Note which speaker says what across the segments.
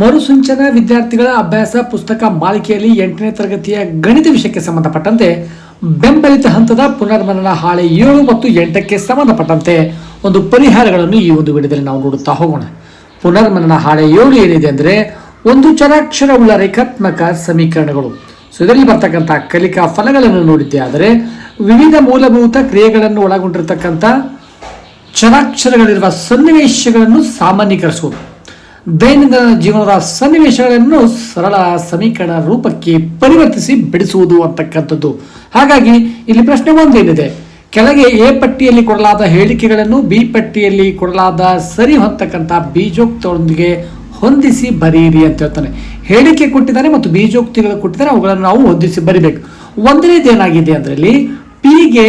Speaker 1: ಮರುಸಂಚನ ವಿದ್ಯಾರ್ಥಿಗಳ ಅಭ್ಯಾಸ ಪುಸ್ತಕ ಮಾಲಿಕೆಯಲ್ಲಿ ಎಂಟನೇ ತರಗತಿಯ ಗಣಿತ ವಿಷಯಕ್ಕೆ ಸಂಬಂಧಪಟ್ಟಂತೆ ಬೆಂಬಲಿತ ಹಂತದ ಪುನರ್ಮನನ ಹಾಳೆ ಏಳು ಮತ್ತು ಎಂಟಕ್ಕೆ ಸಂಬಂಧಪಟ್ಟಂತೆ ಒಂದು ಪರಿಹಾರಗಳನ್ನು ಈ ಒಂದು ವಿಡಿಯೋದಲ್ಲಿ ನಾವು ನೋಡುತ್ತಾ ಹೋಗೋಣ. ಪುನರ್ಮನನ ಹಾಳೆ ಏಳು ಏನಿದೆ ಅಂದರೆ ಒಂದು ಚರಾಕ್ಷರವುಳ್ಳ ರೇಖಾತ್ಮಕ ಸಮೀಕರಣಗಳು. ಸೊ ಇದರಲ್ಲಿ ಬರ್ತಕ್ಕಂಥ ಕಲಿಕಾ ಫಲಗಳನ್ನು ನೋಡಿದ್ದೆ. ಆದರೆ ವಿವಿಧ ಮೂಲಭೂತ ಕ್ರಿಯೆಗಳನ್ನು ಒಳಗೊಂಡಿರತಕ್ಕಂಥ ಚರಾಕ್ಷರಗಳಿರುವ ಸನ್ನಿವೇಶಗಳನ್ನು ಸಾಮಾನ್ಯೀಕರಿಸುವುದು. ದೈನಂದಿನ ಜೀವನದ ಸನ್ನಿವೇಶಗಳನ್ನು ಸರಳ ಸಮೀಕರಣ ರೂಪಕ್ಕೆ ಪರಿವರ್ತಿಸಿ ಬಿಡಿಸುವುದು ಅಂತಕ್ಕಂಥದ್ದು. ಹಾಗಾಗಿ ಇಲ್ಲಿ ಪ್ರಶ್ನೆ ಒಂದೇನಿದೆ? ಕೆಳಗೆ ಎ ಪಟ್ಟಿಯಲ್ಲಿ ಕೊಡಲಾದ ಹೇಳಿಕೆಗಳನ್ನು ಬಿ ಪಟ್ಟಿಯಲ್ಲಿ ಕೊಡಲಾದ ಸರಿ ಹೊಂದತಕ್ಕಂಥ ಬೀಜೋಕ್ತದೊಂದಿಗೆ ಹೊಂದಿಸಿ ಬರೀರಿ ಅಂತ ಹೇಳ್ತಾನೆ. ಹೇಳಿಕೆ ಕೊಟ್ಟಿದ್ದಾನೆ ಮತ್ತು ಬೀಜೋಕ್ತಿಗಳು ಕೊಟ್ಟಿದ್ದಾರೆ, ಅವುಗಳನ್ನು ನಾವು ಹೊಂದಿಸಿ ಬರಿಬೇಕು. ಒಂದನೇದು ಏನಾಗಿದೆ ಅದರಲ್ಲಿ ಪಿಗೆ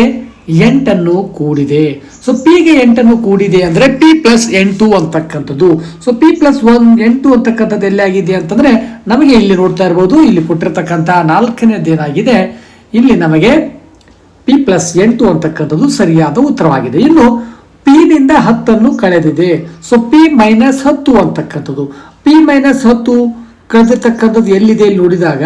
Speaker 1: ಎಂಟನ್ನು ಕೂಡಿದೆ. ಸೊ ಪಿಗೆ ಎಂಟನ್ನು ಕೂಡಿದೆ ಅಂದರೆ ಪಿ ಪ್ಲಸ್ ಎಂಟು ಅಂತಕ್ಕಂಥದ್ದು. ಸೊ ಪಿ ಪ್ಲಸ್ ಒನ್ ಎಂಟು ಅಂತಕ್ಕಂಥದ್ದು ಎಲ್ಲಿ ಅಂತಂದ್ರೆ ನಮಗೆ ಇಲ್ಲಿ ನೋಡ್ತಾ ಇರ್ಬೋದು. ಇಲ್ಲಿ ಕೊಟ್ಟಿರ್ತಕ್ಕಂಥ ನಾಲ್ಕನೇದು ಏನಾಗಿದೆ ಇಲ್ಲಿ ನಮಗೆ ಪಿ ಪ್ಲಸ್ ಎಂಟು ಅಂತಕ್ಕಂಥದ್ದು ಸರಿಯಾದ ಉತ್ತರವಾಗಿದೆ. ಇನ್ನು ಪಿನಿಂದ ಹತ್ತನ್ನು ಕಳೆದಿದೆ. ಸೊ ಪಿ ಮೈನಸ್ ಹತ್ತು ಅಂತಕ್ಕಂಥದ್ದು. ಪಿ ಮೈನಸ್ ಹತ್ತು ಕಳೆದಿರ್ತಕ್ಕಂಥದ್ದು ಎಲ್ಲಿದೆ ಇಲ್ಲಿ ನೋಡಿದಾಗ?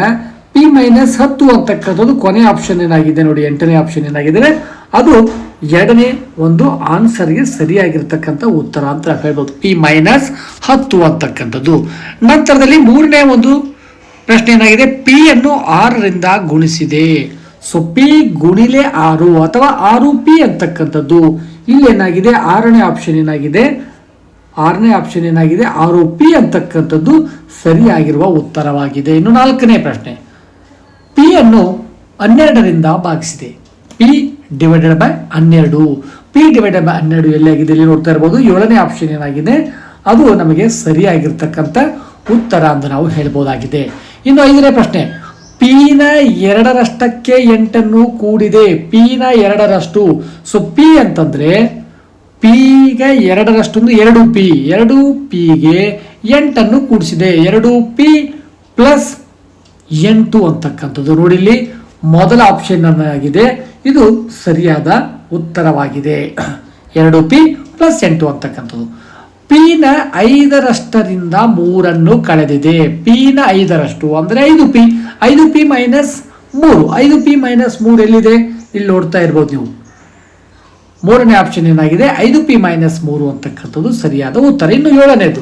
Speaker 1: ಪಿ ಮೈನಸ್ ಹತ್ತು ಅಂತಕ್ಕಂಥದ್ದು ಕೊನೆ ಆಪ್ಷನ್ ಏನಾಗಿದೆ ನೋಡಿ, ಎಂಟನೇ ಆಪ್ಷನ್ ಏನಾಗಿದೆ ಅದು ಎರಡನೇ ಒಂದು ಆನ್ಸರ್ಗೆ ಸರಿಯಾಗಿರ್ತಕ್ಕಂಥ ಉತ್ತರ ಅಂತ ಹೇಳ್ಬೋದು. ಪಿ ಮೈನಸ್ ಹತ್ತು ಅಂತಕ್ಕಂಥದ್ದು. ನಂತರದಲ್ಲಿ ಮೂರನೇ ಒಂದು ಪ್ರಶ್ನೆ ಏನಾಗಿದೆ? ಪಿ ಅನ್ನು ಆರರಿಂದ ಗುಣಿಸಿದೆ. ಸೊ ಪಿ ಗುಣಿಲೆ ಆರು ಅಥವಾ ಆರು ಪಿ ಅಂತಕ್ಕಂಥದ್ದು. ಇಲ್ಲಿ ಏನಾಗಿದೆ? ಆರನೇ ಆಪ್ಷನ್ ಏನಾಗಿದೆ? ಆರನೇ ಆಪ್ಷನ್ ಏನಾಗಿದೆ? ಆರು ಪಿ ಅಂತಕ್ಕಂಥದ್ದು ಸರಿಯಾಗಿರುವ ಉತ್ತರವಾಗಿದೆ. ಇನ್ನು ನಾಲ್ಕನೇ ಪ್ರಶ್ನೆ. ಪಿ ಅನ್ನು ಹನ್ನೆರಡರಿಂದ ಭಾಗಿಸಿದೆ. ಪಿ ಡಿವೈಡೆಡ್ ಬೈ ಹನ್ನೆರಡು. ಪಿ ಡಿವೈಡೆಡ್ ಬೈ ಹನ್ನೆರಡು ಎಲ್ಲಿಯಾಗಿದೆ ಇಲ್ಲಿ ನೋಡ್ತಾ ಇರ್ಬೋದು. ಏಳನೇ ಆಪ್ಷನ್ ಏನಾಗಿದೆ? ಅದು ನಮಗೆ ಸರಿಯಾಗಿರ್ತಕ್ಕಂಥ ಉತ್ತರ ಅಂತ ನಾವು ಹೇಳ್ಬೋದಾಗಿದೆ. ಇನ್ನು ಐದನೇ ಪ್ರಶ್ನೆ. ಪಿನ ಎರಡರಷ್ಟಕ್ಕೆ ಎಂಟನ್ನು ಕೂಡಿದೆ. ಪಿನ ಎರಡರಷ್ಟು. ಸೊ ಪಿ ಅಂತಂದ್ರೆ ಪಿಗೆ ಎರಡರಷ್ಟೊಂದು ಎರಡು ಪಿ ಎರಡು ಪಿಗೆ ಎಂಟನ್ನು ಕೂಡಿಸಿದೆ. ಎರಡು ಪಿ ಪ್ಲಸ್ ಎಂಟು ಅಂತಕ್ಕಂಥದ್ದು. ನೋಡಿ ಮೊದಲ ಆಪ್ಷನ್ ಆಗಿದೆ ಇದು ಸರಿಯಾದ ಉತ್ತರವಾಗಿದೆ. ಎರಡು ಪಿ ಪ್ಲಸ್ ಎಂಟು ಅಂತಕ್ಕಂಥದ್ದು. ಪಿನ ಐದರಷ್ಟರಿಂದ ಮೂರನ್ನು ಕಳೆದಿದೆ. ಪಿನ ಐದರಷ್ಟು ಅಂದರೆ ಐದು ಪಿ. ಐದು ಪಿ ಮೈನಸ್ ಮೂರು. ಐದು ಪಿ ಮೈನಸ್ ಮೂರು ಎಲ್ಲಿದೆ? ಇಲ್ಲಿ ನೋಡ್ತಾ ಇರ್ಬೋದು ನೀವು. ಮೂರನೇ ಆಪ್ಷನ್ ಏನಾಗಿದೆ? ಐದು ಪಿ ಮೈನಸ್ ಮೂರು ಅಂತಕ್ಕಂಥದ್ದು ಸರಿಯಾದ ಉತ್ತರ. ಇನ್ನು ಏಳನೇದು.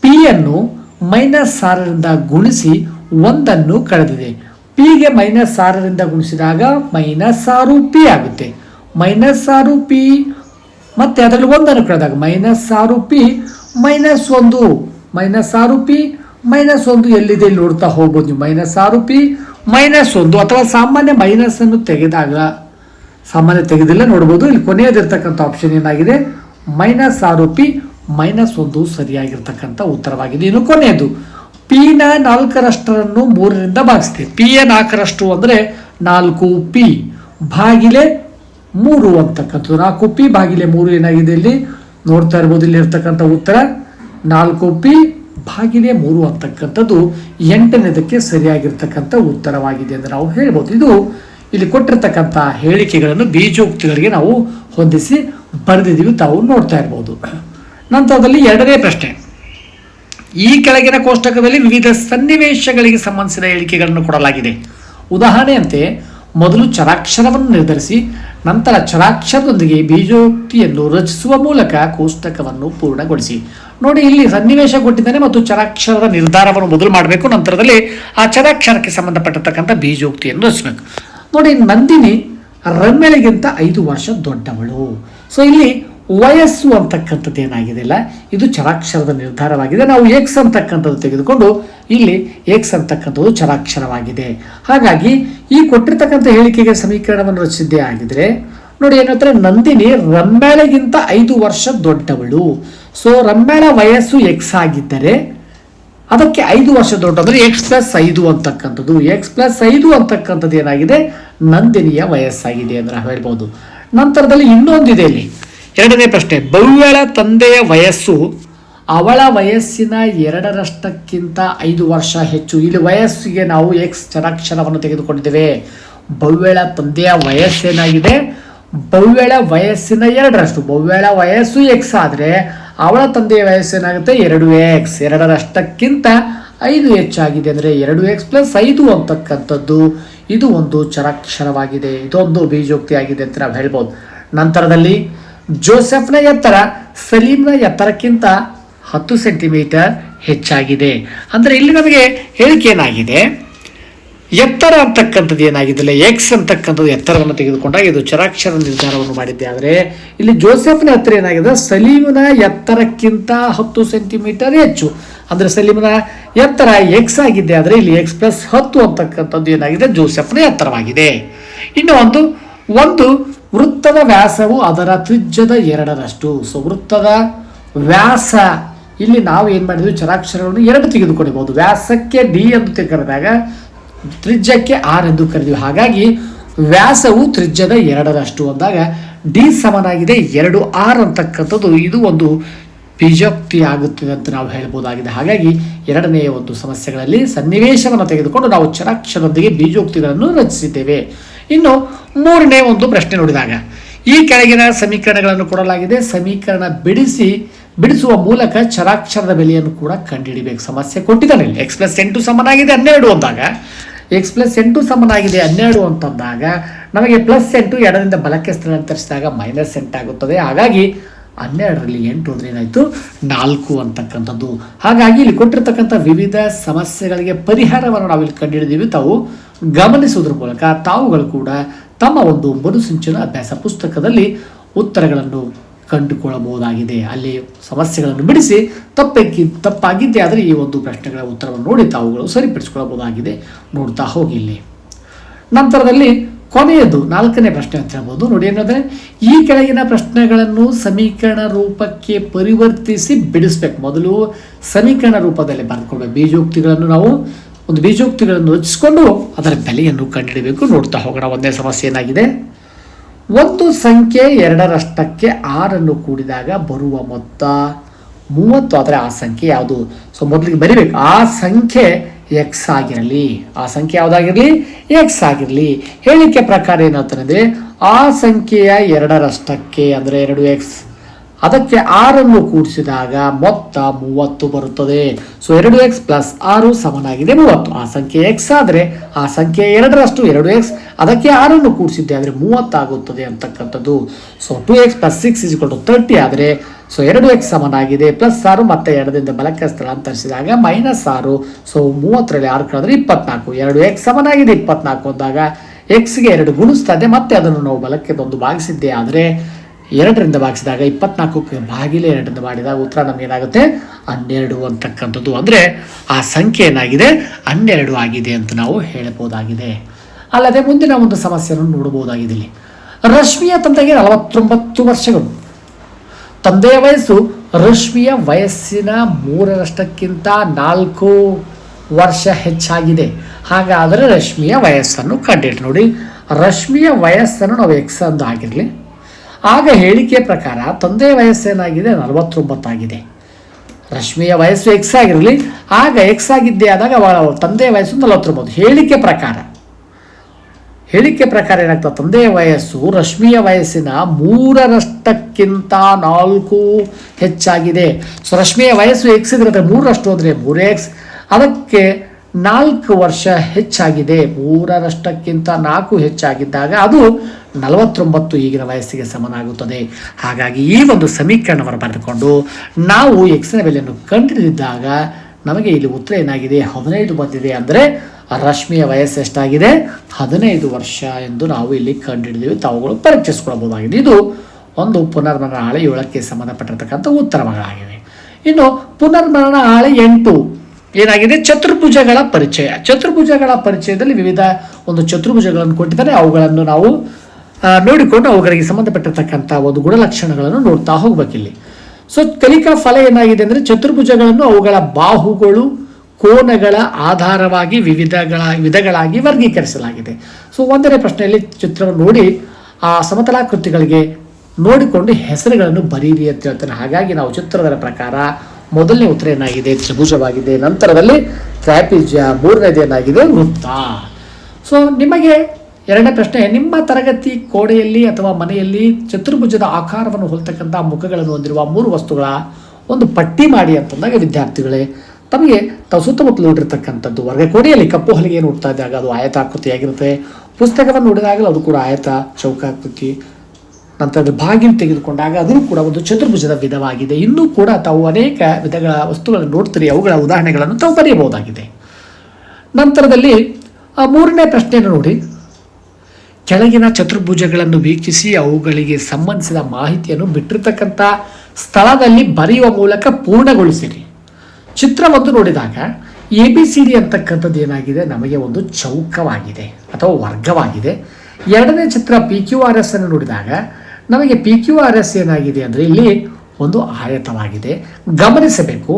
Speaker 1: ಪಿಯನ್ನು ಮೈನಸ್ ಆರರಿಂದ ಗುಣಿಸಿ ಒಂದನ್ನು ಕಳೆದಿದೆ. ಪಿಗೆ ಮೈನಸ್ ಆರರಿಂದ ಗುಣಿಸಿದಾಗ ಮೈನಸ್ ಆರು ಪಿ ಆಗುತ್ತೆ. ಮೈನಸ್ ಆರು ಪಿ ಮತ್ತೆ ಅದರಲ್ಲಿ ಒಂದನ್ನು ಕಳೆದಾಗ ಮೈನಸ್ ಆರು ಪಿ ಮೈನಸ್ ಒಂದು. ಮೈನಸ್ ಆರು ಪಿ ಮೈನಸ್ ಒಂದು ಎಲ್ಲಿದೆ ಇಲ್ಲಿ ನೋಡ್ತಾ ಹೋಗ್ಬೋದು ನೀವು. ಮೈನಸ್ ಆರು ಪಿ ಮೈನಸ್ ಒಂದು ಅಥವಾ ಸಾಮಾನ್ಯ ಮೈನಸ್ ಅನ್ನು ತೆಗೆದಾಗ ಸಾಮಾನ್ಯ ತೆಗೆದಿಲ್ಲ ನೋಡ್ಬೋದು. ಇಲ್ಲಿ ಕೊನೆಯದಿರ್ತಕ್ಕಂಥ ಆಪ್ಷನ್ ಏನಾಗಿದೆ? ಮೈನಸ್ ಆರು ಪಿ ಮೈನಸ್ ಒಂದು ಸರಿಯಾಗಿರ್ತಕ್ಕಂಥ ಉತ್ತರವಾಗಿದೆ. ಇನ್ನು ಕೊನೆಯದು. ಪಿನ ನಾಲ್ಕರಷ್ಟರನ್ನು ಮೂರರಿಂದ ಭಾಗಿಸ್ತೀವಿ. ಎ ನಾಲ್ಕರಷ್ಟು ಅಂದರೆ ನಾಲ್ಕು ಪಿ ಭಾಗಿಲೆ ಮೂರು ಅಂತಕ್ಕಂಥದ್ದು. ನಾಲ್ಕು ಪಿ ಭಾಗಿಲೆ ಮೂರು ಏನಾಗಿದೆ ಇಲ್ಲಿ? ನೋಡ್ತಾ ಇರ್ಬೋದು, ಇಲ್ಲಿ ಇರ್ತಕ್ಕಂಥ ಉತ್ತರ. ನಾಲ್ಕು ಪಿ ಭಾಗಿಲೆ ಮೂರು ಅಂತಕ್ಕಂಥದ್ದು ಎಂಟನೇದಕ್ಕೆ ಸರಿಯಾಗಿರ್ತಕ್ಕಂಥ ಉತ್ತರವಾಗಿದೆ ಅಂತ ನಾವು ಹೇಳ್ಬೋದು. ಇದು ಇಲ್ಲಿ ಕೊಟ್ಟಿರ್ತಕ್ಕಂಥ ಹೇಳಿಕೆಗಳನ್ನು, ಬೀಜೋಕ್ತಿಗಳಿಗೆ ನಾವು ಹೊಂದಿಸಿ ಬರೆದಿದ್ದೀವಿ ತಾವು ನೋಡ್ತಾ ಇರ್ಬೋದು. ನಂತರದಲ್ಲಿ ಎರಡನೇ ಪ್ರಶ್ನೆ. ಈ ಕೆಳಗಿನ ಕೋಷ್ಟಕದಲ್ಲಿ ವಿವಿಧ ಸನ್ನಿವೇಶಗಳಿಗೆ ಸಂಬಂಧಿಸಿದ ಹೇಳಿಕೆಗಳನ್ನು ಕೊಡಲಾಗಿದೆ. ಉದಾಹರಣೆಯಂತೆ, ಮೊದಲು ಚರಾಕ್ಷರವನ್ನು ನಿರ್ಧರಿಸಿ, ನಂತರ ಚರಾಕ್ಷರದೊಂದಿಗೆ ಬೀಜೋಕ್ತಿಯನ್ನು ರಚಿಸುವ ಮೂಲಕ ಕೋಷ್ಟಕವನ್ನು ಪೂರ್ಣಗೊಳಿಸಿ. ನೋಡಿ, ಇಲ್ಲಿ ಸನ್ನಿವೇಶ ಕೊಟ್ಟಿದ್ದಾನೆ ಮತ್ತು ಚರಾಕ್ಷರದ ನಿರ್ಧಾರವನ್ನು ಮೊದಲು ಮಾಡಬೇಕು, ನಂತರದಲ್ಲಿ ಆ ಚರಾಕ್ಷರಕ್ಕೆ ಸಂಬಂಧಪಟ್ಟಿರ್ತಕ್ಕಂಥ ಬೀಜೋಕ್ತಿಯನ್ನು ರಚಿಸಬೇಕು. ನೋಡಿ, ನಂದಿನಿ ರಮ್ಯಳಿಗಿಂತ ಐದು ವರ್ಷ ದೊಡ್ಡವಳು. ಸೊ ಇಲ್ಲಿ ವಯಸ್ಸು ಅಂತಕ್ಕಂಥದ್ದು ಏನಾಗಿದೆಲ್ಲ ಇದು ಚರಾಕ್ಷರದ ನಿರ್ಧಾರವಾಗಿದೆ. ನಾವು ಎಕ್ಸ್ ಅಂತಕ್ಕಂಥದ್ದು ತೆಗೆದುಕೊಂಡು ಇಲ್ಲಿ ಎಕ್ಸ್ ಅಂತಕ್ಕಂಥದ್ದು ಚರಾಕ್ಷರವಾಗಿದೆ. ಹಾಗಾಗಿ ಈ ಕೊಟ್ಟಿರ್ತಕ್ಕಂಥ ಹೇಳಿಕೆಗೆ ಸಮೀಕರಣವನ್ನು ರಚಿಸಿದ್ದೇ ಆಗಿದ್ರೆ, ನೋಡಿ ಏನಂತಾರೆ ನಂದಿನಿ ರಂಬ್ಯಾಳಗಿಂತ ಐದು ವರ್ಷ ದೊಡ್ಡವಳು. ಸೊ ರಂಬ್ಯಾಳ ವಯಸ್ಸು ಎಕ್ಸ್ ಆಗಿದ್ದರೆ, ಅದಕ್ಕೆ ಐದು ವರ್ಷ ದೊಡ್ಡ ಅಂದರೆ ಎಕ್ಸ್ ಪ್ಲಸ್ ಐದು ಅಂತಕ್ಕಂಥದ್ದು. ಎಕ್ಸ್ ಪ್ಲಸ್ ಐದು ಅಂತಕ್ಕಂಥದ್ದು ಏನಾಗಿದೆ? ನಂದಿನಿಯ ವಯಸ್ಸಾಗಿದೆ ಅಂತ ನಾವು ಹೇಳ್ಬೋದು. ನಂತರದಲ್ಲಿ ಇನ್ನೊಂದಿದೆ ಇಲ್ಲಿ. ಎರಡನೇ ಪ್ರಶ್ನೆ ಬಹುಗಳ ತಂದೆಯ ವಯಸ್ಸು ಅವಳ ವಯಸ್ಸಿನ ಎರಡರಷ್ಟಕ್ಕಿಂತ ಐದು ವರ್ಷ ಹೆಚ್ಚು. ಇಲ್ಲಿ ವಯಸ್ಸಿಗೆ ನಾವು ಎಕ್ಸ್ ಚರಾಕ್ಷರವನ್ನು ತೆಗೆದುಕೊಂಡಿದ್ದೇವೆ. ಬವ್ಯಳ ತಂದೆಯ ವಯಸ್ಸೇನಾಗಿದೆ ಬವ್ಯಳ ವಯಸ್ಸಿನ ಎರಡರಷ್ಟು. ಬವ್ಯಳ ವಯಸ್ಸು ಎಕ್ಸ್ ಆದರೆ ಅವಳ ತಂದೆಯ ವಯಸ್ಸೇನಾಗುತ್ತೆ ಎರಡು ಎಕ್ಸ್ ಎರಡರಷ್ಟಕ್ಕಿಂತ ಐದು ಹೆಚ್ಚಾಗಿದೆ ಅಂದರೆ ಎರಡು ಎಕ್ಸ್ ಪ್ಲಸ್ ಐದು ಅಂತಕ್ಕಂಥದ್ದು. ಇದು ಒಂದು ಚರಾಕ್ಷರವಾಗಿದೆ. ಇದೊಂದು ಬೀಜೋಕ್ತಿ ಆಗಿದೆ ಅಂತ ನಾವು ಹೇಳ್ಬೋದು. ನಂತರದಲ್ಲಿ ಜೋಸೆಫ್ನ ಎತ್ತರ ಸಲೀಮ್ನ ಎತ್ತರಕ್ಕಿಂತ ಹತ್ತು ಸೆಂಟಿಮೀಟರ್ ಹೆಚ್ಚಾಗಿದೆ. ಅಂದರೆ ಇಲ್ಲಿ ನಮಗೆ ಹೇಳಿಕೆ ಏನಾಗಿದೆ ಎತ್ತರ ಅಂತಕ್ಕಂಥದ್ದು ಏನಾಗಿದ್ದಿಲ್ಲ ಎಕ್ಸ್ ಅಂತಕ್ಕಂಥದ್ದು ಎತ್ತರವನ್ನು ತೆಗೆದುಕೊಂಡಾಗ ಇದು ಚರಾಕ್ಷರ ನಿರ್ಧಾರವನ್ನು ಮಾಡಿದ್ದೆ. ಆದರೆ ಇಲ್ಲಿ ಜೋಸೆಫ್ನ ಎತ್ತರ ಏನಾಗಿದೆ? ಸಲೀಮ್ನ ಎತ್ತರಕ್ಕಿಂತ ಹತ್ತು ಸೆಂಟಿಮೀಟರ್ ಹೆಚ್ಚು. ಅಂದರೆ ಸಲೀಮ್ನ ಎತ್ತರ ಎಕ್ಸ್ ಆಗಿದೆ, ಆದರೆ ಇಲ್ಲಿ ಎಕ್ಸ್ ಪ್ಲಸ್ ಹತ್ತು ಅಂತಕ್ಕಂಥದ್ದು ಏನಾಗಿದೆ? ಜೋಸೆಫ್ನ ಎತ್ತರವಾಗಿದೆ. ಇನ್ನು ಒಂದು ಒಂದು ವೃತ್ತದ ವ್ಯಾಸವು ಅದರ ತ್ರಿಜ್ಯದ ಎರಡರಷ್ಟು. ಸೊ ವೃತ್ತದ ವ್ಯಾಸ, ಇಲ್ಲಿ ನಾವು ಏನು ಮಾಡಿದ್ವಿ? ಚರಾಕ್ಷರಗಳನ್ನು ಎರಡು ತೆಗೆದುಕೊಂಡಿರ್ಬೋದು ವ್ಯಾಸಕ್ಕೆ ಡಿ ಎಂದು ಕರೆದಾಗ ತ್ರಿಜ್ಯಕ್ಕೆ ಆರ್ ಎಂದು ಕರೆದಿವಿ. ಹಾಗಾಗಿ ವ್ಯಾಸವು ತ್ರಿಜ್ಯದ ಎರಡರಷ್ಟು ಅಂದಾಗ ಡಿ ಸಮನಾಗಿದೆ, ಎರಡು ಆರ್ ಅಂತಕ್ಕಂಥದ್ದು. ಇದು ಒಂದು ಬೀಜೋಕ್ತಿ ಆಗುತ್ತಿದೆ ಅಂತ ನಾವು ಹೇಳ್ಬೋದಾಗಿದೆ. ಹಾಗಾಗಿ ಎರಡನೆಯ ಒಂದು ಸಮಸ್ಯೆಗಳಲ್ಲಿ ಸನ್ನಿವೇಶವನ್ನು ತೆಗೆದುಕೊಂಡು ನಾವು ಚರಾಕ್ಷರದೊಂದಿಗೆ ಬೀಜೋಕ್ತಿಗಳನ್ನು ರಚಿಸಿದ್ದೇವೆ. ಇನ್ನು ಮೂರನೇ ಒಂದು ಪ್ರಶ್ನೆ ನೋಡಿದಾಗ, ಈ ಕೆಳಗಿನ ಸಮೀಕರಣಗಳನ್ನು ಕೊಡಲಾಗಿದೆ. ಸಮೀಕರಣ ಬಿಡಿಸಿ, ಬಿಡಿಸುವ ಮೂಲಕ ಚರಾಕ್ಷರದ ಬೆಲೆಯನ್ನು ಕೂಡ ಕಂಡುಹಿಡಿಬೇಕು. ಸಮಸ್ಯೆ ಕೊಟ್ಟಿದ್ದಾನೆ ಇಲ್ಲಿ. ಎಕ್ಸ್ ಪ್ಲಸ್ ಎಂಟು ಸಮನಾಗಿದೆ ಹನ್ನೆರಡು ಅಂದಾಗ. ಎಕ್ಸ್ ಪ್ಲಸ್ ಎಂಟು ಸಮನಾಗಿದೆ ಹನ್ನೆರಡು ಅಂತಂದಾಗ, ನಮಗೆ ಪ್ಲಸ್ ಎಂಟು ಎಡದಿಂದ ಬಲಕ್ಕೆ ಸ್ಥಳಾಂತರಿಸಿದಾಗ ಮೈನಸ್ ಎಂಟಾಗುತ್ತದೆ. ಹಾಗಾಗಿ ಹನ್ನೆರಡರಲ್ಲಿ ಎಂಟು ಅಂದ್ರೆ ಏನಾಯಿತು ನಾಲ್ಕು ಅಂತಕ್ಕಂಥದ್ದು. ಹಾಗಾಗಿ ಇಲ್ಲಿ ಕೊಟ್ಟಿರ್ತಕ್ಕಂಥ ವಿವಿಧ ಸಮಸ್ಯೆಗಳಿಗೆ ಪರಿಹಾರವನ್ನು ನಾವಿಲ್ಲಿ ಕಂಡುಹಿಡಿದೀವಿ. ತಾವು ಗಮನಿಸುವುದರ ಮೂಲಕ ತಾವುಗಳು ಕೂಡ ತಮ್ಮ ಒಂದು ಮನುಸಂಚನ ಅಭ್ಯಾಸ ಪುಸ್ತಕದಲ್ಲಿ ಉತ್ತರಗಳನ್ನು ಕಂಡುಕೊಳ್ಳಬಹುದಾಗಿದೆ. ಅಲ್ಲಿ ಸಮಸ್ಯೆಗಳನ್ನು ಬಿಡಿಸಿ ತಪ್ಪಕ್ಕಿ ತಪ್ಪಾಗಿದ್ದೇ ಆದರೆ ಈ ಒಂದು ಪ್ರಶ್ನೆಗಳ ಉತ್ತರವನ್ನು ನೋಡಿ ತಾವುಗಳು ಸರಿಪಡಿಸಿಕೊಳ್ಳಬಹುದಾಗಿದೆ ನೋಡ್ತಾ ಹೋಗಿ ಇಲ್ಲಿ. ನಂತರದಲ್ಲಿ ಕೊನೆಯದು, ನಾಲ್ಕನೇ ಪ್ರಶ್ನೆ ಅಂತ ಹೇಳ್ಬೋದು. ನೋಡಿ ಏನಂದರೆ, ಈ ಕೆಳಗಿನ ಪ್ರಶ್ನೆಗಳನ್ನು ಸಮೀಕರಣ ರೂಪಕ್ಕೆ ಪರಿವರ್ತಿಸಿ ಬಿಡಿಸ್ಬೇಕು. ಮೊದಲು ಸಮೀಕರಣ ರೂಪದಲ್ಲಿ ಬರ್ಕೊಳ್ಬೇಕು ಬೀಜೋಕ್ತಿಗಳನ್ನು ನಾವು, ಒಂದು ಬೀಜೋಕ್ತಿಗಳನ್ನು ರಚಿಸಿಕೊಂಡು ಅದರ ಬೆಲೆಯನ್ನು ಕಂಡುಹಿಡಬೇಕು. ನೋಡ್ತಾ ಹೋಗೋಣ, ಒಂದೇ ಸಮಸ್ಯೆ ಏನಾಗಿದೆ? ಒಂದು ಸಂಖ್ಯೆ ಎರಡರಷ್ಟಕ್ಕೆ ಆರನ್ನು ಕೂಡಿದಾಗ ಬರುವ ಮೊತ್ತ ಮೂವತ್ತು ಆದರೆ ಆ ಸಂಖ್ಯೆ ಯಾವುದು? ಸೊ ಮೊದಲಿಗೆ ಬರಿಬೇಕು. ಆ ಸಂಖ್ಯೆ ಎಕ್ಸ್ ಆಗಿರಲಿ. ಆ ಸಂಖ್ಯೆ ಯಾವುದಾಗಿರಲಿ? ಎಕ್ಸ್ ಆಗಿರಲಿ. ಹೇಳಿಕೆ ಪ್ರಕಾರ ಏನಾಗ್ತಾನೆ ಆ ಸಂಖ್ಯೆಯ ಎರಡರಷ್ಟಕ್ಕೆ ಅಂದರೆ ಎರಡು ಎಕ್ಸ್ ಅದಕ್ಕೆ ಆರನ್ನು ಕೂಡಿಸಿದಾಗ ಮೊತ್ತ ಮೂವತ್ತು ಬರುತ್ತದೆ. ಸೊ ಎರಡು ಎಕ್ಸ್ ಪ್ಲಸ್ ಆರು ಸಮನಾಗಿದೆ ಮೂವತ್ತು. ಆ ಸಂಖ್ಯೆ ಎಕ್ಸ್ ಆದರೆ ಆ ಸಂಖ್ಯೆ ಎರಡರಷ್ಟು ಎರಡು ಎಕ್ಸ್ ಅದಕ್ಕೆ ಆರನ್ನು ಕೂಡಿಸಿದ್ದೆ ಆದರೆ ಮೂವತ್ತಾಗುತ್ತದೆ ಅಂತಕ್ಕಂಥದ್ದು. So two x plus six ಇಸ್ಕೊಂಡು ತರ್ಟಿ ಆದರೆ ಸೊ ಎರಡು ಎಕ್ಸ್ ಸಮನಾಗಿದೆ ಪ್ಲಸ್ ಆರು ಮತ್ತೆ ಎರಡರಿಂದ ಬಲಕ್ಕೆ ಸ್ಥಳಾಂತರಿಸಿದಾಗ ಮೈನಸ್ ಆರು. ಸೊ ಮೂವತ್ತರಲ್ಲಿ ಆರು ಕಳೆದ್ರೆ ಇಪ್ಪತ್ನಾಲ್ಕು. ಎರಡು ಎಕ್ಸ್ ಸಮನಾಗಿದೆ, ಇಪ್ಪತ್ನಾಲ್ಕು ಅಂದಾಗ ಎಕ್ಸ್ಗೆ ಎರಡು ಗುಣಿಸ್ತದೆ, ಮತ್ತೆ ಅದನ್ನು ನಾವು ಬಲಕ್ಕೆ ತಂದು ಭಾಗಿಸಿದ್ದೆ ಆದರೆ ಎರಡರಿಂದ ಭಾಗಿಸಿದಾಗ ಇಪ್ಪತ್ನಾಲ್ಕು ಬಾಗಿಲೇ ಎರಡರಿಂದ ಮಾಡಿದಾಗ ಉತ್ತರ ನಮಗೇನಾಗುತ್ತೆ ಹನ್ನೆರಡು ಅಂತಕ್ಕಂಥದ್ದು. ಅಂದರೆ ಆ ಸಂಖ್ಯೆ ಏನಾಗಿದೆ? ಹನ್ನೆರಡು ಆಗಿದೆ ಅಂತ ನಾವು ಹೇಳಬಹುದಾಗಿದೆ. ಅಲ್ಲದೆ ಮುಂದಿನ ಒಂದು ಸಮಸ್ಯೆಯನ್ನು ನೋಡಬಹುದಾಗಿದೆ ಇಲ್ಲಿ. ರಶ್ಮಿಯ ತಂದೆಗೆ ನಲವತ್ತೊಂಬತ್ತು ವರ್ಷಗಳು. ತಂದೆಯ ವಯಸ್ಸು ರಶ್ಮಿಯ ವಯಸ್ಸಿನ ಮೂರರಷ್ಟಕ್ಕಿಂತ ನಾಲ್ಕು ವರ್ಷ ಹೆಚ್ಚಾಗಿದೆ. ಹಾಗಾದರೆ ರಶ್ಮಿಯ ವಯಸ್ಸನ್ನು ಕಂಡಿಟ್ಟು ನೋಡಿ. ರಶ್ಮಿಯ ವಯಸ್ಸನ್ನು ನಾವು ಎಕ್ಸ್ ಅಂದು ಆಗಿರಲಿ. ಆಗ ಹೇಳಿಕೆಯ ಪ್ರಕಾರ ತಂದೆಯ ವಯಸ್ಸೇನಾಗಿದೆ ನಲವತ್ತೊಂಬತ್ತಾಗಿದೆ. ರಶ್ಮಿಯ ವಯಸ್ಸು ಎಕ್ಸ್ ಆಗಿರಲಿ. ಆಗ ಎಕ್ಸ್ ಆಗಿದ್ದೇ ಆದಾಗ ತಂದೆಯ ವಯಸ್ಸು ನಲವತ್ತೊಂಬತ್ತು. ಹೇಳಿಕೆ ಪ್ರಕಾರ ಹೇಳಿಕೆ ಪ್ರಕಾರ ಏನಾಗ್ತದೆ? ತಂದೆಯ ವಯಸ್ಸು ರಶ್ಮಿಯ ವಯಸ್ಸಿನ ಮೂರರಷ್ಟಕ್ಕಿಂತ ನಾಲ್ಕು ಹೆಚ್ಚಾಗಿದೆ. ಸೊ ರಶ್ಮಿಯ ವಯಸ್ಸು ಎಕ್ಸ್ ಇದ್ರೆ ಮೂರರಷ್ಟು ಅಂದರೆ ಮೂರು ಎಕ್ಸ್ ಅದಕ್ಕೆ ನಾಲ್ಕು ವರ್ಷ ಹೆಚ್ಚಾಗಿದೆ. ಮೂರರಷ್ಟಕ್ಕಿಂತ ನಾಲ್ಕು ಹೆಚ್ಚಾಗಿದ್ದಾಗ ಅದು ನಲವತ್ತೊಂಬತ್ತು ಈಗಿನ ವಯಸ್ಸಿಗೆ ಸಮನಾಗುತ್ತದೆ. ಹಾಗಾಗಿ ಈ ಒಂದು ಸಮೀಕರಣವನ್ನು ಬರೆದುಕೊಂಡು ನಾವು ಎಕ್ಸ್ನ ಬೆಲೆಯನ್ನು ಕಂಡುಹಿಡಿದಿದ್ದಾಗ ನಮಗೆ ಇಲ್ಲಿ ಉತ್ತರ ಏನಾಗಿದೆ? ಹದಿನೈದು ಬಂದಿದೆ ಅಂದರೆ ರಶ್ಮಿಯ ವಯಸ್ಸು ಎಷ್ಟಾಗಿದೆ? ಹದಿನೈದು ವರ್ಷ ಎಂದು ನಾವು ಇಲ್ಲಿ ಕಂಡುಹಿಡಿದೀವಿ. ತಾವುಗಳು ಪರೀಕ್ಷಿಸ್ಕೊಳ್ಬೋದಾಗಿದೆ ಇದು ಒಂದು ಪುನರ್ಮರಣ ಹಾಳೆ ಏಳಕ್ಕೆ ಸಂಬಂಧಪಟ್ಟಿರ್ತಕ್ಕಂಥ ಉತ್ತರಗಳಾಗಿವೆ ಇನ್ನು ಪುನರ್ಮರಣ ಹಾಳೆ ಎಂಟು. ಏನಾಗಿದೆ? ಚತುರ್ಭುಜಗಳ ಪರಿಚಯ. ಚತುರ್ಭುಜಗಳ ಪರಿಚಯದಲ್ಲಿ ವಿವಿಧ ಒಂದು ಚತುರ್ಭುಜಗಳನ್ನು ಕೊಟ್ಟಿದ್ದಾರೆ. ಅವುಗಳನ್ನು ನಾವು ನೋಡಿಕೊಂಡು ಅವುಗಳಿಗೆ ಸಂಬಂಧಪಟ್ಟಿರತಕ್ಕಂಥ ಒಂದು ಗುಣಲಕ್ಷಣಗಳನ್ನು ನೋಡ್ತಾ ಹೋಗ್ಬೇಕಿಲ್ಲಿ. ಸೊ ಕಲಿಕಾ ಫಲ ಏನಾಗಿದೆ ಅಂದರೆ ಚತುರ್ಭುಜಗಳನ್ನು ಅವುಗಳ ಬಾಹುಗಳು, ಕೋನಗಳ ಆಧಾರವಾಗಿ ವಿವಿಧಗಳ, ವಿಧಗಳಾಗಿ ವರ್ಗೀಕರಿಸಲಾಗಿದೆ. ಸೊ ಒಂದನೇ ಪ್ರಶ್ನೆಯಲ್ಲಿ ಚಿತ್ರವನ್ನು ನೋಡಿ, ಆ ಸಮತಲಾಕೃತಿಗಳಿಗೆ ನೋಡಿಕೊಂಡು ಹೆಸರುಗಳನ್ನು ಬರೀರಿ ಅಂತ ಹೇಳ್ತಾರೆ. ಹಾಗಾಗಿ ನಾವು ಚಿತ್ರದ ಪ್ರಕಾರ ಮೊದಲನೇ ಉತ್ತರ ಏನಾಗಿದೆ? ತ್ರಿಭುಜವಾಗಿದೆ. ನಂತರದಲ್ಲಿ ಟ್ರಾಪಿಜ ಮೂರನೇದು ಏನಾಗಿದೆ? ವೃತ್ತ. ಸೊ ನಿಮಗೆ ಎರಡನೇ ಪ್ರಶ್ನೆ, ನಿಮ್ಮ ತರಗತಿ ಕೋಡೆಯಲ್ಲಿ ಅಥವಾ ಮನೆಯಲ್ಲಿ ಚತುರ್ಭುಜದ ಆಕಾರವನ್ನು ಹೊಲ್ತಕ್ಕಂಥ ಮುಖಗಳನ್ನು ಹೊಂದಿರುವ ಮೂರು ವಸ್ತುಗಳ ಒಂದು ಪಟ್ಟಿ ಮಾಡಿ ಅಂತಂದಾಗ ವಿದ್ಯಾರ್ಥಿಗಳೇ, ತಮಗೆ ತಾವು ಸುತ್ತಮುತ್ತಲು ನೋಡಿರ್ತಕ್ಕಂಥದ್ದು ವರ್ಗಕೋಡಿಯಲ್ಲಿ ಕಪ್ಪು ಹಲಿಗೆ ನೋಡ್ತಾ ಇದ್ದಾಗ ಅದು ಆಯತಾಕೃತಿಯಾಗಿರುತ್ತೆ ಪುಸ್ತಕವನ್ನು ನೋಡಿದಾಗಲೂ ಅದು ಕೂಡ ಆಯತ, ಚೌಕಾಕೃತಿ, ನಂತರ ಬಾಗಿಲು ತೆಗೆದುಕೊಂಡಾಗ ಅದೂ ಕೂಡ ಒಂದು ಚತುರ್ಭುಜದ ವಿಧವಾಗಿದೆ. ಇನ್ನೂ ಕೂಡ ತಾವು ಅನೇಕ ವಿಧಗಳ ವಸ್ತುಗಳನ್ನು ನೋಡ್ತೀರಿ, ಅವುಗಳ ಉದಾಹರಣೆಗಳನ್ನು ತಾವು ಬರೆಯಬಹುದಾಗಿದೆ. ನಂತರದಲ್ಲಿ, ಆ ಮೂರನೇ ಪ್ರಶ್ನೆಯನ್ನು ನೋಡಿ. ಕೆಳಗಿನ ಚತುರ್ಭುಜಗಳನ್ನು ವೀಕ್ಷಿಸಿ ಅವುಗಳಿಗೆ ಸಂಬಂಧಿಸಿದ ಮಾಹಿತಿಯನ್ನು ಬಿಟ್ಟಿರ್ತಕ್ಕಂಥ ಸ್ಥಳದಲ್ಲಿ ಬರೆಯುವ ಮೂಲಕ ಪೂರ್ಣಗೊಳಿಸಿರಿ. ಚಿತ್ರ ಒಂದು ನೋಡಿದಾಗ ಎ ಬಿ ಸಿ ಡಿ ಅಂತಕ್ಕಂಥದ್ದು ಏನಾಗಿದೆ? ನಮಗೆ ಒಂದು ಚೌಕವಾಗಿದೆ ಅಥವಾ ವರ್ಗವಾಗಿದೆ. ಎರಡನೇ ಚಿತ್ರ ಪಿ ಕ್ಯೂ ಆರ್ ಎಸ್ ಅನ್ನು ನೋಡಿದಾಗ ನಮಗೆ ಪಿ ಕ್ಯೂ ಆರ್ ಎಸ್ ಏನಾಗಿದೆ ಅಂದರೆ ಇಲ್ಲಿ ಒಂದು ಆಯತವಾಗಿದೆ. ಗಮನಿಸಬೇಕು.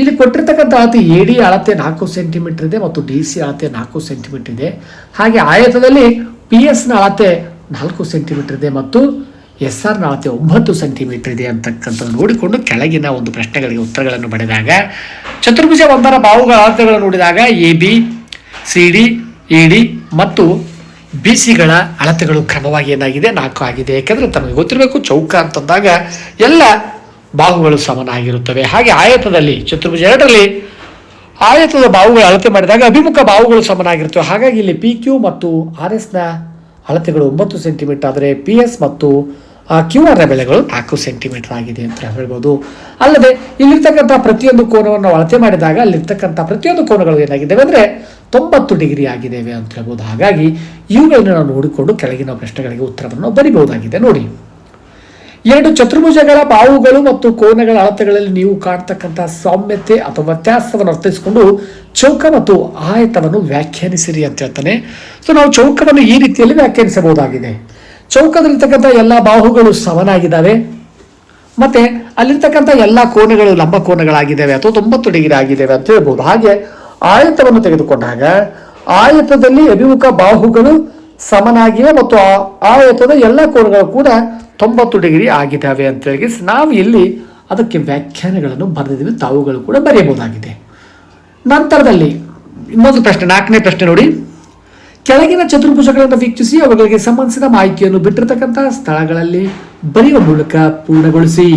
Speaker 1: ಇಲ್ಲಿ ಕೊಟ್ಟಿರ್ತಕ್ಕಂಥ ಅಳತೆ ಎ ಡಿ ಅಳತೆ ನಾಲ್ಕು ಸೆಂಟಿಮೀಟರ್ ಇದೆ ಮತ್ತು ಡಿ ಸಿ ಅಳತೆ ನಾಲ್ಕು ಸೆಂಟಿಮೀಟರ್ ಇದೆ. ಹಾಗೆ ಆಯತದಲ್ಲಿ ಪಿ ಎಸ್ನ ಅಳತೆ ನಾಲ್ಕು ಸೆಂಟಿಮೀಟರ್ ಇದೆ ಮತ್ತು ಎಸ್ ಆರ್ನ ಅಳತೆ ಒಂಬತ್ತು ಸೆಂಟಿಮೀಟರ್ ಇದೆ ಅಂತಕ್ಕಂಥದ್ದು ನೋಡಿಕೊಂಡು ಕೆಳಗಿನ ಒಂದು ಪ್ರಶ್ನೆಗಳಿಗೆ ಉತ್ತರಗಳನ್ನು ಪಡೆದಾಗ ಚತುರ್ಭುಜ ಒಂದರ ಬಾವುಗಳ ಅಳತೆಗಳನ್ನು ನೋಡಿದಾಗ A B C D E D ಮತ್ತು ಬಿ ಸಿಗಳ ಅಳತೆಗಳು ಕ್ರಮವಾಗಿ ಏನಾಗಿದೆ? ನಾಲ್ಕು ಆಗಿದೆ. ಯಾಕೆಂದರೆ ತಮಗೆ ಗೊತ್ತಿರಬೇಕು ಚೌಕ ಅಂತಂದಾಗ ಎಲ್ಲ ಬಾಹುಗಳು ಸಮನಾಗಿರುತ್ತವೆ. ಹಾಗೆ ಆಯತದಲ್ಲಿ, ಚತುರ್ಭುಜ ಎರಡರಲ್ಲಿ ಆಯತದ ಬಾವುಗಳು ಅಳತೆ ಮಾಡಿದಾಗ ಅಭಿಮುಖ ಬಾವುಗಳು ಸಮನಾಗಿರ್ತವೆ. ಹಾಗಾಗಿ ಇಲ್ಲಿ ಪಿ ಕ್ಯೂ ಮತ್ತು ಆರ್ ಎಸ್ನ ಅಳತೆಗಳು ಒಂಬತ್ತು ಸೆಂಟಿಮೀಟರ್ ಆದರೆ ಪಿ ಎಸ್ ಮತ್ತು ಕ್ಯೂ ಆರ್ನ ಬೆಲೆಗಳು ನಾಲ್ಕು ಸೆಂಟಿಮೀಟರ್ ಆಗಿದೆ ಅಂತ ಹೇಳ್ಬೋದು. ಅಲ್ಲದೆ ಇಲ್ಲಿರ್ತಕ್ಕಂಥ ಪ್ರತಿಯೊಂದು ಕೋನವನ್ನು ಅಳತೆ ಮಾಡಿದಾಗ ಅಲ್ಲಿರ್ತಕ್ಕಂಥ ಪ್ರತಿಯೊಂದು ಕೋನಗಳು ಏನಾಗಿದ್ದಾವೆ ಅಂದರೆ ತೊಂಬತ್ತು ಡಿಗ್ರಿ ಆಗಿದ್ದೇವೆ ಅಂತ ಹೇಳ್ಬೋದು. ಹಾಗಾಗಿ ಇವುಗಳನ್ನು ನಾವು ನೋಡಿಕೊಂಡು ಕೆಳಗಿನ ಪ್ರಶ್ನೆಗಳಿಗೆ ಉತ್ತರವನ್ನು ಬರಿಬಹುದಾಗಿದೆ. ನೋಡಿ. ಎರಡು ಚತುರ್ಭುಜಗಳ ಬಾಹುಗಳು ಮತ್ತು ಕೋನಗಳ ಅಳತೆಗಳಲ್ಲಿ ನೀವು ಕಾಣ್ತಕ್ಕಂಥ ಸಾಮ್ಯತೆ ಅಥವಾ ವ್ಯತ್ಯಾಸವನ್ನು ಅರ್ಥೈಸಿಕೊಂಡು ಚೌಕ ಮತ್ತು ಆಯತವನ್ನು ವ್ಯಾಖ್ಯಾನಿಸಿರಿ ಅಂತ ಹೇಳ್ತಾನೆ. ಸೊ ನಾವು ಚೌಕವನ್ನು ಈ ರೀತಿಯಲ್ಲಿ ವ್ಯಾಖ್ಯಾನಿಸಬಹುದಾಗಿದೆ. ಚೌಕದಲ್ಲಿರ್ತಕ್ಕಂಥ ಎಲ್ಲ ಬಾಹುಗಳು ಸಮನಾಗಿದ್ದಾವೆ. ಮತ್ತೆ ಅಲ್ಲಿರ್ತಕ್ಕಂಥ ಎಲ್ಲ ಕೋನಗಳು ಲಂಬ ಕೋನಗಳಾಗಿದ್ದಾವೆ ಅಥವಾ ತೊಂಬತ್ತು ಡಿಗ್ರಿ ಆಗಿದ್ದಾವೆ ಅಂತ ಹೇಳ್ಬೋದು. ಹಾಗೆ ಆಯತವನ್ನು ತೆಗೆದುಕೊಂಡಾಗ ಆಯತದಲ್ಲಿ ಅಭಿಮುಖ ಬಾಹುಗಳು ಸಮನಾಗಿವೆ ಮತ್ತು ಆಯತದ ಎಲ್ಲ ಕೋನಗಳು ಕೂಡ ತೊಂಬತ್ತು ಡಿಗ್ರಿ ಆಗಿದ್ದಾವೆ ಅಂತ ಹೇಳಿ ನಾವು ಇಲ್ಲಿ ಅದಕ್ಕೆ ವ್ಯಾಖ್ಯಾನಗಳನ್ನು ಬರೆದಿದ್ದೀವಿ, ತಾವುಗಳು ಕೂಡ ಬರೆಯಬಹುದಾಗಿದೆ. ನಂತರದಲ್ಲಿ ಇನ್ನೊಂದು ಪ್ರಶ್ನೆ, ನಾಲ್ಕನೇ ಪ್ರಶ್ನೆ ನೋಡಿ. ಕೆಳಗಿನ ಚತುರ್ಭುಜಗಳನ್ನು ವೀಕ್ಷಿಸಿ, ಅವುಗಳಿಗೆ ಸಂಬಂಧಿಸಿದ ಮಾಹಿತಿಯನ್ನು ಬಿಟ್ಟಿರತಕ್ಕಂತಹ ಸ್ಥಳಗಳಲ್ಲಿ ಬರೆಯುವ ಮೂಲಕ ಪೂರ್ಣಗೊಳಿಸಿ.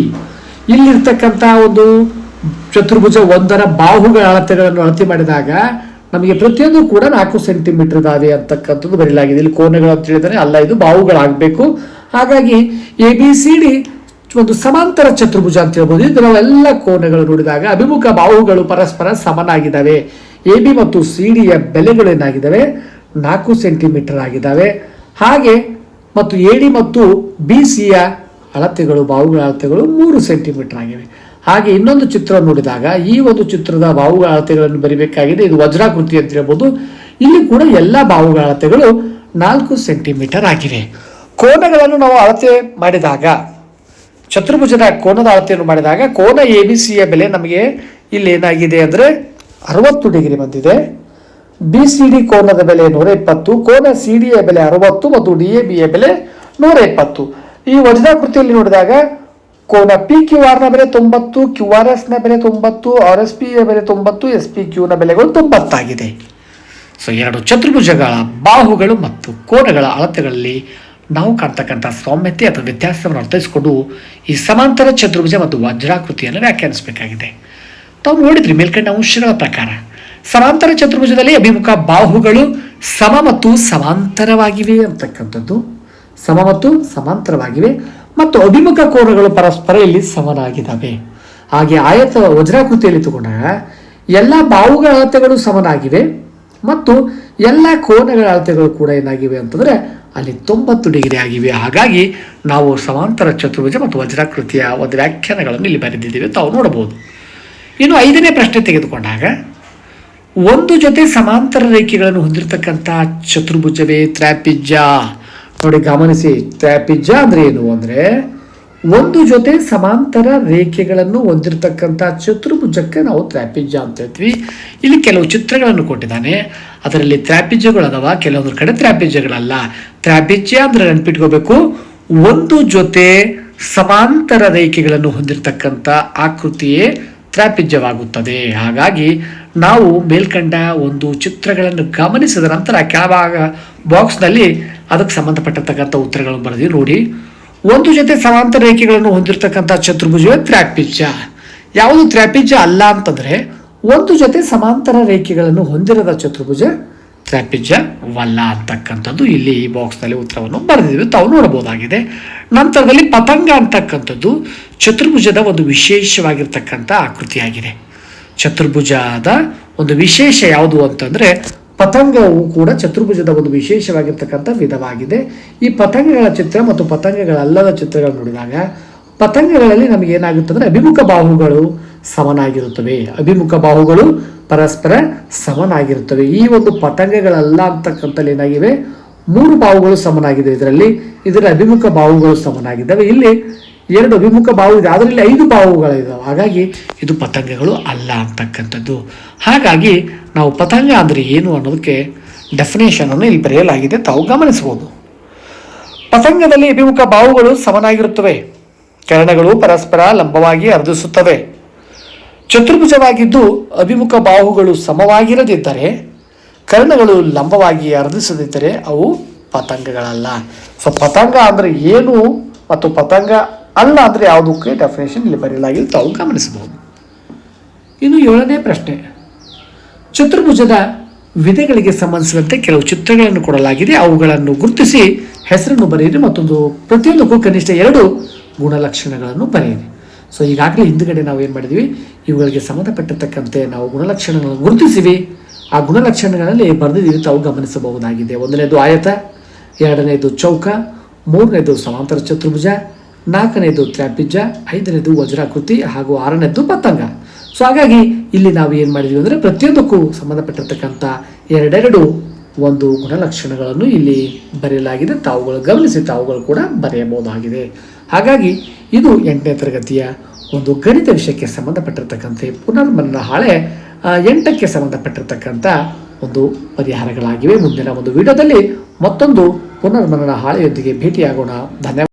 Speaker 1: ಇಲ್ಲಿರ್ತಕ್ಕಂಥ ಒಂದು ಚತುರ್ಭುಜ ಒಂದರ ಬಾಹುಗಳ ಅಳತೆಗಳನ್ನು ಅಳತೆ ಮಾಡಿದಾಗ ನಮಗೆ ಪ್ರತಿಯೊಂದು ಕೂಡ ನಾಲ್ಕು ಸೆಂಟಿಮೀಟರ್ ಇದಾವೆ ಅಂತಕ್ಕಂಥದ್ದು ಬರೀಲಾಗಿದೆ ಇಲ್ಲಿ ಕೋಣೆಗಳು ಅಂತ ಹೇಳಿದರೆ ಅಲ್ಲ, ಇದು ಬಾವುಗಳಾಗಬೇಕು. ಹಾಗಾಗಿ ಎ ಬಿ ಸಿ ಡಿ ಒಂದು ಸಮಾಂತರ ಚತುರ್ಭುಜ ಅಂತ ಹೇಳ್ಬೋದು. ಇದು ಎಲ್ಲ ಕೋನಗಳು ನೋಡಿದಾಗ ಅಭಿಮುಖ ಬಾಹುಗಳು ಪರಸ್ಪರ ಸಮನಾಗಿದ್ದಾವೆ. ಎ ಬಿ ಮತ್ತು ಸಿ ಡಿಯ ಬೆಲೆಗಳು ಏನಾಗಿದ್ದಾವೆ? ನಾಲ್ಕು ಸೆಂಟಿಮೀಟರ್ ಆಗಿದ್ದಾವೆ. ಹಾಗೆ ಮತ್ತು ಎ ಡಿ ಮತ್ತು ಬಿ ಸಿಯ ಅಳತೆಗಳು ಬಾಹುಗಳ ಅಳತೆಗಳು ಮೂರು ಸೆಂಟಿಮೀಟರ್ ಆಗಿವೆ. ಹಾಗೆ ಇನ್ನೊಂದು ಚಿತ್ರ ನೋಡಿದಾಗ ಈ ಒಂದು ಚಿತ್ರದ ಬಾವುಗಳ ಅಳತೆಗಳನ್ನು ಬರಿಬೇಕಾಗಿದೆ. ಇದು ವಜ್ರಾಕೃತಿ ಅಂತ ಹೇಳ್ಬೋದು. ಇಲ್ಲಿ ಕೂಡ ಎಲ್ಲ ಬಾವುಗಳ ಅಳತೆಗಳು ನಾಲ್ಕು ಸೆಂಟಿಮೀಟರ್ ಆಗಿವೆ. ಕೋನಗಳನ್ನು ನಾವು ಅಳತೆ ಮಾಡಿದಾಗ, ಚತುರ್ಭುಜದ ಕೋನದ ಅಳತೆಯನ್ನು ಮಾಡಿದಾಗ ಕೋನ ಎ ಬಿ ಸಿಯ ಬೆಲೆ ನಮಗೆ ಇಲ್ಲಿ ಏನಾಗಿದೆ ಅಂದರೆ ಅರವತ್ತು ಡಿಗ್ರಿ ಬಂದಿದೆ. ಬಿ ಸಿ ಡಿ ಕೋನದ ಬೆಲೆ ನೂರ ಇಪ್ಪತ್ತು ಕೋನ ಸಿ ಡಿಯ ಬೆಲೆ ಅರವತ್ತು ಮತ್ತು ಡಿ ಎ ಬಿಯ ಬೆಲೆ ನೂರ ಇಪ್ಪತ್ತು ಈ ವಜ್ರಾಕೃತಿಯಲ್ಲಿ ನೋಡಿದಾಗ ಕೋನ ಪಿ ಕ್ಯೂ ಆರ್ನ ಬೆಲೆ ತೊಂಬತ್ತು ಕ್ಯೂ ಆರ್ ಎಸ್ನ ಬೆಲೆ ತೊಂಬತ್ತು ಆರ್ ಎಸ್ ಪಿ ಬೆಲೆ ತೊಂಬತ್ತು ಎಸ್ ಪಿ ಕ್ಯೂನ ಬೆಲೆಗಳು ತೊಂಬತ್ತಾಗಿದೆ. ಸೊ ಎರಡು ಚತುರ್ಭುಜಗಳ ಬಾಹುಗಳು ಮತ್ತು ಕೋನಗಳ ಅಳತೆಗಳಲ್ಲಿ ನಾವು ಕಾಣ್ತಕ್ಕಂಥ ಸೌಮ್ಯತೆ ಅಥವಾ ವ್ಯತ್ಯಾಸವನ್ನು ಅರ್ಥೈಸಿಕೊಂಡು ಈ ಸಮಾಂತರ ಚತುರ್ಭುಜ ಮತ್ತು ವಜ್ರಾಕೃತಿಯನ್ನು ವ್ಯಾಖ್ಯಾನಿಸಬೇಕಾಗಿದೆ. ತಾವು ನೋಡಿದ್ರಿ ಮೇಲ್ಕಂಡ ಅಂಶಗಳ ಪ್ರಕಾರ. ಸಮಾಂತರ ಚತುರ್ಭುಜದಲ್ಲಿ ಅಭಿಮುಖ ಬಾಹುಗಳು ಸಮ ಮತ್ತು ಸಮಾಂತರವಾಗಿವೆ ಅಂತಕ್ಕಂಥದ್ದು. ಸಮ ಮತ್ತು ಸಮಾಂತರವಾಗಿವೆ. ಮತ್ತು ಅಭಿಮುಖ ಕೋನಗಳು ಪರಸ್ಪರ ಇಲ್ಲಿ ಸಮನಾಗಿದ್ದಾವೆ. ಹಾಗೆ ಆಯತ ವಜ್ರಾಕೃತಿಯಲ್ಲಿ ತಗೊಂಡಾಗ ಎಲ್ಲ ಬಾವುಗಳ ಅಳತೆಗಳು ಸಮನಾಗಿವೆ ಮತ್ತು ಎಲ್ಲ ಕೋನಗಳ ಅಳತೆಗಳು ಕೂಡ ಏನಾಗಿವೆ ಅಂತಂದರೆ ಅಲ್ಲಿ ತೊಂಬತ್ತು ಡಿಗ್ರಿ ಆಗಿವೆ. ಹಾಗಾಗಿ ನಾವು ಸಮಾಂತರ ಚತುರ್ಭುಜ ಮತ್ತು ವಜ್ರಾಕೃತಿಯ ಒಂದು ವ್ಯಾಖ್ಯಾನಗಳನ್ನು ಇಲ್ಲಿ ಬರೆದಿದ್ದೀವಿ ತಾವು ನೋಡಬಹುದು. ಇನ್ನು ಐದನೇ ಪ್ರಶ್ನೆ ತೆಗೆದುಕೊಂಡಾಗ, ಒಂದು ಜೊತೆ ಸಮಾಂತರ ರೇಖೆಗಳನ್ನು ಹೊಂದಿರತಕ್ಕಂತಹ ಚತುರ್ಭುಜವೇ ತ್ರ್ಯಾಪಿಜ್ಜ ನೋಡಿ ಗಮನಿಸಿ ತ್ರ್ಯಾಪಿಜ್ಜ ಅಂದ್ರೆ ಏನು ಅಂದರೆ ಒಂದು ಜೊತೆ ಸಮಾಂತರ ರೇಖೆಗಳನ್ನು ಹೊಂದಿರತಕ್ಕಂಥ ಚತುರ್ಭುಜಕ್ಕೆ ನಾವು ತ್ರ್ಯಾಪಿಜ್ಜ ಅಂತ ಹೇಳ್ತೀವಿ. ಇಲ್ಲಿ ಕೆಲವು ಚಿತ್ರಗಳನ್ನು ಕೊಟ್ಟಿದ್ದಾನೆ. ಅದರಲ್ಲಿ ತ್ರ್ಯಾಪಿಜ್ಯಗಳು ಅದಾವ ಕೆಲವೊಂದು ಕಡೆ ತ್ರಾಪಿಜಗಳಲ್ಲ ತ್ರಾಪಿಜ ಅಂದರೆ ನೆನ್ಪಿಟ್ಕೋಬೇಕು, ಒಂದು ಜೊತೆ ಸಮಾಂತರ ರೇಖೆಗಳನ್ನು ಹೊಂದಿರತಕ್ಕಂಥ ಆಕೃತಿಯೇ ತ್ರಾಪಿಜ್ಯವಾಗುತ್ತದೆ ಹಾಗಾಗಿ ನಾವು ಮೇಲ್ಕಂಡ ಒಂದು ಚಿತ್ರಗಳನ್ನು ಗಮನಿಸಿದ ನಂತರ ಕೆಳಭಾಗ ಬಾಕ್ಸ್ನಲ್ಲಿ ಅದಕ್ಕೆ ಸಂಬಂಧಪಟ್ಟಿರ್ತಕ್ಕಂಥ ಉತ್ತರಗಳನ್ನು ಬರೆದಿವಿ ನೋಡಿ, ಒಂದು ಜೊತೆ ಸಮಾಂತರ ರೇಖೆಗಳನ್ನು ಹೊಂದಿರತಕ್ಕಂಥ ಚತುರ್ಭುಜವೇ ತ್ರ್ಯಾಪಿಜ್ಜ ಯಾವುದು ತ್ರ್ಯಾಪಿಜ್ಯ ಅಲ್ಲ ಅಂತಂದ್ರೆ, ಒಂದು ಜೊತೆ ಸಮಾಂತರ ರೇಖೆಗಳನ್ನು ಹೊಂದಿರದ ಚತುರ್ಭುಜ ತ್ರ್ಯಾಪಿಜ್ಯವಲ್ಲ ಅಂತಕ್ಕಂಥದ್ದು. ಇಲ್ಲಿ ಈ ಬಾಕ್ಸ್ನಲ್ಲಿ ಉತ್ತರವನ್ನು ಬರೆದಿದ್ದೀವಿ. ತಾವು ನೋಡಬಹುದಾಗಿದೆ. ನಂತರದಲ್ಲಿ ಪತಂಗ ಅಂತಕ್ಕಂಥದ್ದು ಚತುರ್ಭುಜದ ಒಂದು ವಿಶೇಷವಾಗಿರ್ತಕ್ಕಂಥ ಆಕೃತಿಯಾಗಿದೆ. ಚತುರ್ಭುಜದ ಒಂದು ವಿಶೇಷ ಯಾವುದು ಅಂತಂದ್ರೆ ಪತಂಗವು ಕೂಡ ಚತುರ್ಭುಜದ ಒಂದು ವಿಶೇಷವಾಗಿರ್ತಕ್ಕಂಥ ವಿಧವಾಗಿದೆ. ಈ ಪತಂಗಗಳ ಚಿತ್ರ ಮತ್ತು ಪತಂಗಗಳಲ್ಲದ ಚಿತ್ರಗಳನ್ನು ನೋಡಿದಾಗ, ಪತಂಗಗಳಲ್ಲಿ ನಮಗೆ ಏನಾಗುತ್ತಂದ್ರೆ ಅಭಿಮುಖ ಬಾಹುಗಳು ಸಮನಾಗಿರುತ್ತವೆ. ಅಭಿಮುಖ ಬಾಹುಗಳು ಪರಸ್ಪರ ಸಮನಾಗಿರುತ್ತವೆ. ಈ ಒಂದು ಪತಂಗಗಳಲ್ಲ ಅಂತಕ್ಕಂಥಲ್ಲಿ ಏನಾಗಿವೆ? ಮೂರು ಬಾಹುಗಳು ಸಮನಾಗಿದೆ ಇದರಲ್ಲಿ ಇದರ ಅಭಿಮುಖ ಬಾಹುಗಳು ಸಮನಾಗಿದ್ದಾವೆ. ಇಲ್ಲಿ ಎರಡು ಅಭಿಮುಖ ಬಾವು ಇದೆ, ಅದರಲ್ಲಿ ಐದು ಬಾವುಗಳಿದ್ದಾವೆ ಹಾಗಾಗಿ ಇದು ಪತಂಗಗಳು ಅಲ್ಲ ಅಂತಕ್ಕಂಥದ್ದು. ಹಾಗಾಗಿ ನಾವು ಪತಂಗ ಅಂದರೆ ಏನು ಅನ್ನೋದಕ್ಕೆ ಡೆಫಿನೇಷನ್ ಅನ್ನು ಇಲ್ಲಿ ಬರೆಯಲಾಗಿದೆ, ತಾವು ಗಮನಿಸಬಹುದು. ಪತಂಗದಲ್ಲಿ ಅಭಿಮುಖ ಬಾವುಗಳು ಸಮನಾಗಿರುತ್ತವೆ. ಕರಣಗಳು ಪರಸ್ಪರ ಲಂಬವಾಗಿ ಅರ್ಧಿಸುತ್ತವೆ ಚತುರ್ಭುಜವಾಗಿದ್ದು ಅಭಿಮುಖ ಬಾಹುಗಳು ಸಮವಾಗಿರದಿದ್ದರೆ, ಕರ್ಣಗಳು ಲಂಬವಾಗಿ ಅರ್ಧಿಸದಿದ್ದರೆ ಅವು ಪತಂಗಗಳಲ್ಲ. ಸೊ ಪತಂಗ ಅಂದರೆ ಏನು ಮತ್ತು ಪತಂಗ ಅಲ್ಲ ಅಂದರೆ ಯಾವುದಕ್ಕೆ ಡೆಫಿನೇಷನ್ ಇಲ್ಲಿ ಬರೆಯಲಾಗಿಲ್ಲ ತಾವು ಗಮನಿಸಬಹುದು. ಇನ್ನು ಏಳನೇ ಪ್ರಶ್ನೆ. ಚತುರ್ಭುಜದ ವಿಧಗಳಿಗೆ ಸಂಬಂಧಿಸಿದಂತೆ ಕೆಲವು ಚಿತ್ರಗಳನ್ನು ಕೊಡಲಾಗಿದೆ. ಅವುಗಳನ್ನು ಗುರುತಿಸಿ ಹೆಸರನ್ನು ಬರೆಯಿರಿ ಮತ್ತೊಂದು ಪ್ರತಿಯೊಂದಕ್ಕೂ ಕನಿಷ್ಠ ಎರಡು ಗುಣಲಕ್ಷಣಗಳನ್ನು ಬರೆಯಿರಿ. ಸೊ ಈಗಾಗಲೇ ಹಿಂದುಗಡೆ ನಾವು ಏನು ಮಾಡಿದ್ವಿ? ಇವುಗಳಿಗೆ ಸಂಬಂಧಪಟ್ಟಿರ್ತಕ್ಕಂತೆ ನಾವು ಗುಣಲಕ್ಷಣಗಳನ್ನು ಗುರುತಿಸಿವಿ. ಆ ಗುಣಲಕ್ಷಣಗಳಲ್ಲಿ ಬರೆದಿದ್ದೀವಿ ತಾವು ಗಮನಿಸಬಹುದಾಗಿದೆ. ಒಂದನೇದು ಆಯತ, ಎರಡನೇದು ಚೌಕ, ಮೂರನೇದು ಸಮಾಂತರ ಚತುರ್ಭುಜ ನಾಲ್ಕನೇದು ತ್ರಾಪಿಜ ಐದನೇದು ವಜ್ರಾಕೃತಿ ಹಾಗೂ ಆರನೇದು ಪತಂಗ. ಸೊ ಹಾಗಾಗಿ ಇಲ್ಲಿ ನಾವು ಏನು ಮಾಡಿದ್ವಿ ಅಂದರೆ ಪ್ರತಿಯೊಂದಕ್ಕೂ ಸಂಬಂಧಪಟ್ಟಿರ್ತಕ್ಕಂಥ ಎರಡೆರಡು ಒಂದು ಗುಣಲಕ್ಷಣಗಳನ್ನು ಇಲ್ಲಿ ಬರೆಯಲಾಗಿದೆ. ತಾವುಗಳು ಗಮನಿಸಿ, ತಾವುಗಳು ಕೂಡ ಬರೆಯಬಹುದಾಗಿದೆ. ಹಾಗಾಗಿ ಇದು ಎಂಟನೇ ತರಗತಿಯ ಒಂದು ಗಣಿತ ವಿಷಯಕ್ಕೆ ಸಂಬಂಧಪಟ್ಟಿರ್ತಕ್ಕಂಥ ಪುನರ್ಮನನ ಹಾಳೆ ಎಂಟಕ್ಕೆ ಸಂಬಂಧಪಟ್ಟಿರ್ತಕ್ಕಂಥ ಒಂದು ಪರಿಹಾರಗಳಾಗಿವೆ. ಮುಂದಿನ ಒಂದು ವಿಡಿಯೋದಲ್ಲಿ ಮತ್ತೊಂದು ಪುನರ್ಮನನ ಹಾಳೆಯೊಂದಿಗೆ ಭೇಟಿಯಾಗೋಣ. ಧನ್ಯವಾದ.